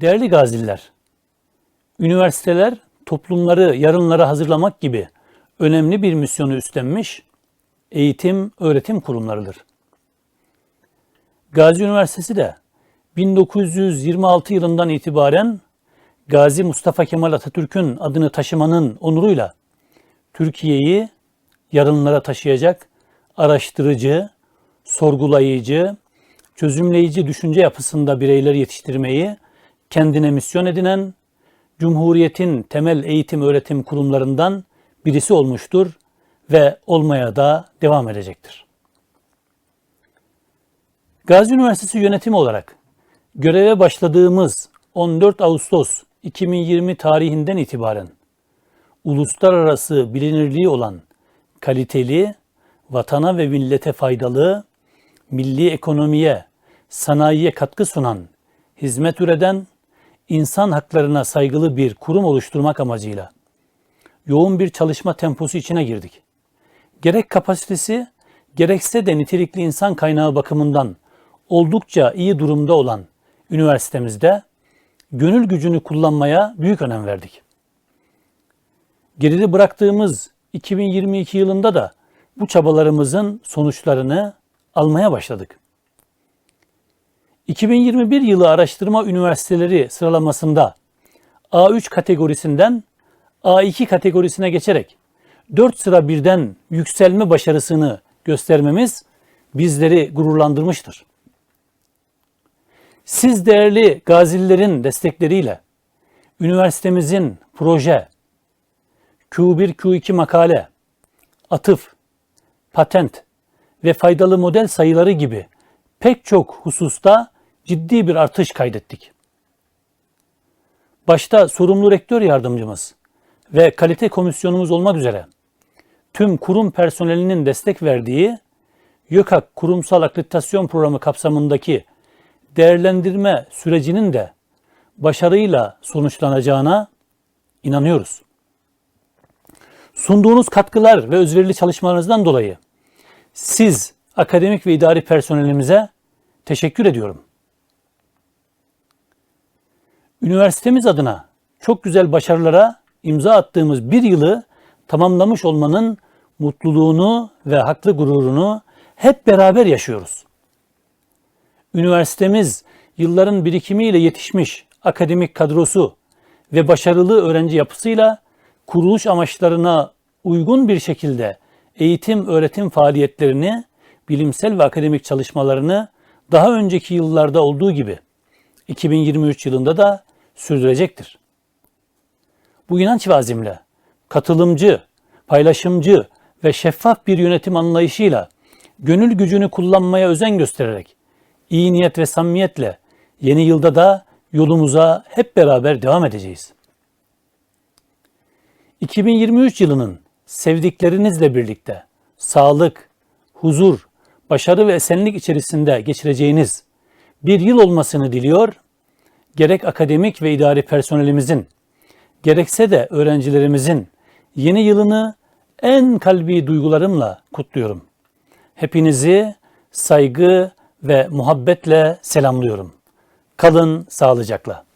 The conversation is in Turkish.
Değerli gaziler, üniversiteler toplumları yarınlara hazırlamak gibi önemli bir misyonu üstlenmiş eğitim, öğretim kurumlarıdır. Gazi Üniversitesi de 1926 yılından itibaren Gazi Mustafa Kemal Atatürk'ün adını taşımanın onuruyla Türkiye'yi yarınlara taşıyacak araştırıcı, sorgulayıcı, çözümleyici düşünce yapısında bireyler yetiştirmeyi kendine misyon edinen Cumhuriyet'in temel eğitim öğretim kurumlarından birisi olmuştur ve olmaya da devam edecektir. Gazi Üniversitesi yönetimi olarak göreve başladığımız 14 Ağustos 2020 tarihinden itibaren uluslararası bilinirliği olan kaliteli, vatana ve millete faydalı, milli ekonomiye, sanayiye katkı sunan, hizmet üreten, insan haklarına saygılı bir kurum oluşturmak amacıyla yoğun bir çalışma temposu içine girdik. Gerek kapasitesi, gerekse de nitelikli insan kaynağı bakımından oldukça iyi durumda olan üniversitemizde gönül gücünü kullanmaya büyük önem verdik. Geride bıraktığımız 2022 yılında da bu çabalarımızın sonuçlarını almaya başladık. 2021 yılı araştırma üniversiteleri sıralamasında A3 kategorisinden A2 kategorisine geçerek 4 sıra birden yükselme başarısını göstermemiz bizleri gururlandırmıştır. Siz değerli gazilerin destekleriyle üniversitemizin proje, Q1, Q2 makale, atıf, patent ve faydalı model sayıları gibi pek çok hususta ciddi bir artış kaydettik. Başta sorumlu rektör yardımcımız ve kalite komisyonumuz olmak üzere tüm kurum personelinin destek verdiği YÖKAK Kurumsal Akreditasyon Programı kapsamındaki değerlendirme sürecinin de başarıyla sonuçlanacağına inanıyoruz. Sunduğunuz katkılar ve özverili çalışmalarınızdan dolayı siz akademik ve idari personelimize teşekkür ediyorum. Üniversitemiz adına çok güzel başarılara imza attığımız bir yılı tamamlamış olmanın mutluluğunu ve haklı gururunu hep beraber yaşıyoruz. Üniversitemiz yılların birikimiyle yetişmiş akademik kadrosu ve başarılı öğrenci yapısıyla kuruluş amaçlarına uygun bir şekilde eğitim öğretim faaliyetlerini, bilimsel ve akademik çalışmalarını daha önceki yıllarda olduğu gibi 2023 yılında da sürdürecektir. Bu inanç ve azimle katılımcı, paylaşımcı ve şeffaf bir yönetim anlayışıyla gönül gücünü kullanmaya özen göstererek iyi niyet ve samimiyetle yeni yılda da yolumuza hep beraber devam edeceğiz. 2023 yılının sevdiklerinizle birlikte sağlık, huzur, başarı ve esenlik içerisinde geçireceğiniz bir yıl olmasını diliyor. Gerek akademik ve idari personelimizin, gerekse de öğrencilerimizin yeni yılını en kalbi duygularımla kutluyorum. Hepinizi saygı ve muhabbetle selamlıyorum. Kalın sağlıcakla.